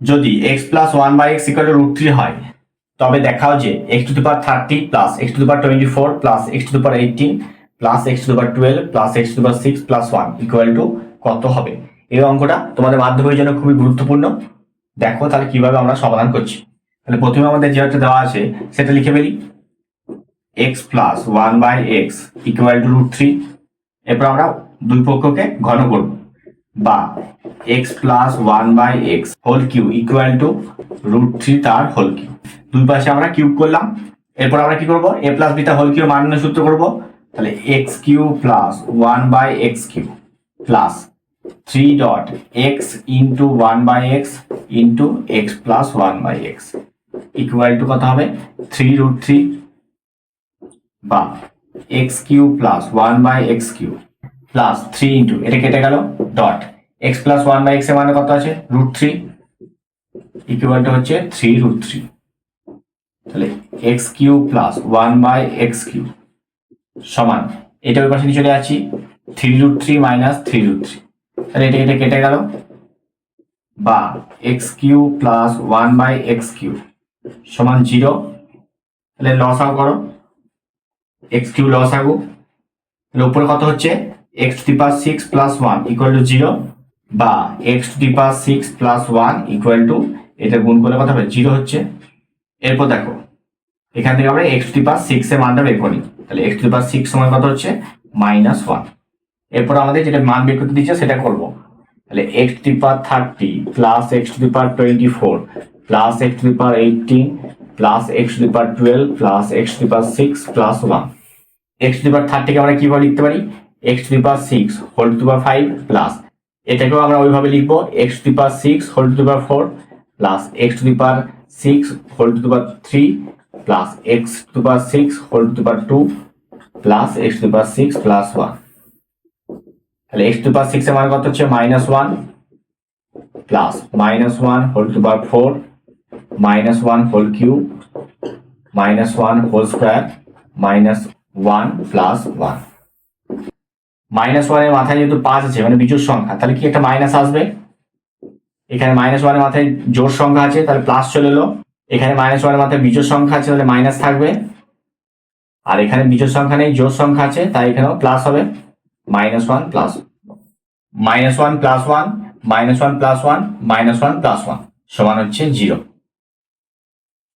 যদি X plus one by X equal root three হয়, তবে দেখাও যে X to the thirty plus X to the twenty four plus X to the power eighteen plus X to the twelve plus X to the six plus one equal to কত হবে? এই অঙ্কটা তোমাদের মাধ্যমের জন্য খুবই গুরুত্বপূর্ণ। দেখো তাহলে কীভাবে আমরা সমাধান করছি। তাহলে প্রথমে আমাদের যেটা দেওয়া আছে, সেটা লিখে ফেলি। X plus one by X equal to root three এরপর আমরা দুই পক্ষকে ঘন করব। বা X plus one by X whole cube equal to root three তার হোল কিউ দুই পাশে আমরা কিউব করলাম। এরপর আমরা কি করব? A plus beta whole cube মান সূত্র করব। তাহলে X cube plus one by X cube plus three dot X into one by X into X plus one by X equal to কত হবে? থ্রি রুট থ্রি বা X cube plus one by X cube plus three into এটা কেটে গেল dot X plus one by এক্সের মানে কত আছে? রুট থ্রি ইকুয়াল হচ্ছে থ্রি রুট থ্রি তাহলে X cube plus one by X cube সমান। এটা ওই পাশে নিয়ে চলে যাচ্ছি। Three root three minus three root three তাহলে এটা এটা কেটে গেল। বা X cube plus one by X Q সমান জিরো তাহলে লস আউট করো। এক্স কিউ লস আগু তাহলে উপরে কত হচ্ছে? X the power six plus one equal to zero বা X to the power six plus one equal to এটা গুণ করলে কত হবে জিরো হচ্ছে এরপর দেখো এখান থেকে আমরা X to the power six এর মানটা বের করি তাহলে X to the power six সময় কত হচ্ছে মাইনাস ওয়ান এরপর আমাদের যেটা মান বের করতে দিচ্ছে সেটা করব তাহলে X to the power thirty plus X to the power twenty four plus X to the power eighteen plus X to the power twelve plus X to the power six plus one X to the power থার্টিকে আমরা কীভাবে লিখতে পারি X to the power six whole to the power five plus এটাকেও আমরা ওইভাবে লিখব X to the power six whole to the power four plus X to the power six whole to the power three plus X to the power six whole to the power two plus X to the power six plus one তাহলে x to power six এর মান কত হচ্ছে? Minus one plus minus one whole to power four minus one whole cube minus one whole square minus one plus one minus ওয়ানের মাথায় যেহেতু পাঁচ আছে মানে বিজোড় সংখ্যা, তাহলে কি একটা মাইনাস আসবে? এখানে মাইনাস ওয়ানের মাথায় জোড় সংখ্যা আছে, তাহলে প্লাস চলে এলো। এখানে মাইনাস ওয়ানের মাথায় বিজোড় সংখ্যা আছে, তাহলে মাইনাস থাকবে। আর এখানে বিজোড় সংখ্যা নেই, জোড় সংখ্যা আছে, তাই এখানেও প্লাস হবে। Minus one plus minus one plus one minus one plus one minus one plus one সমান হচ্ছে জিরো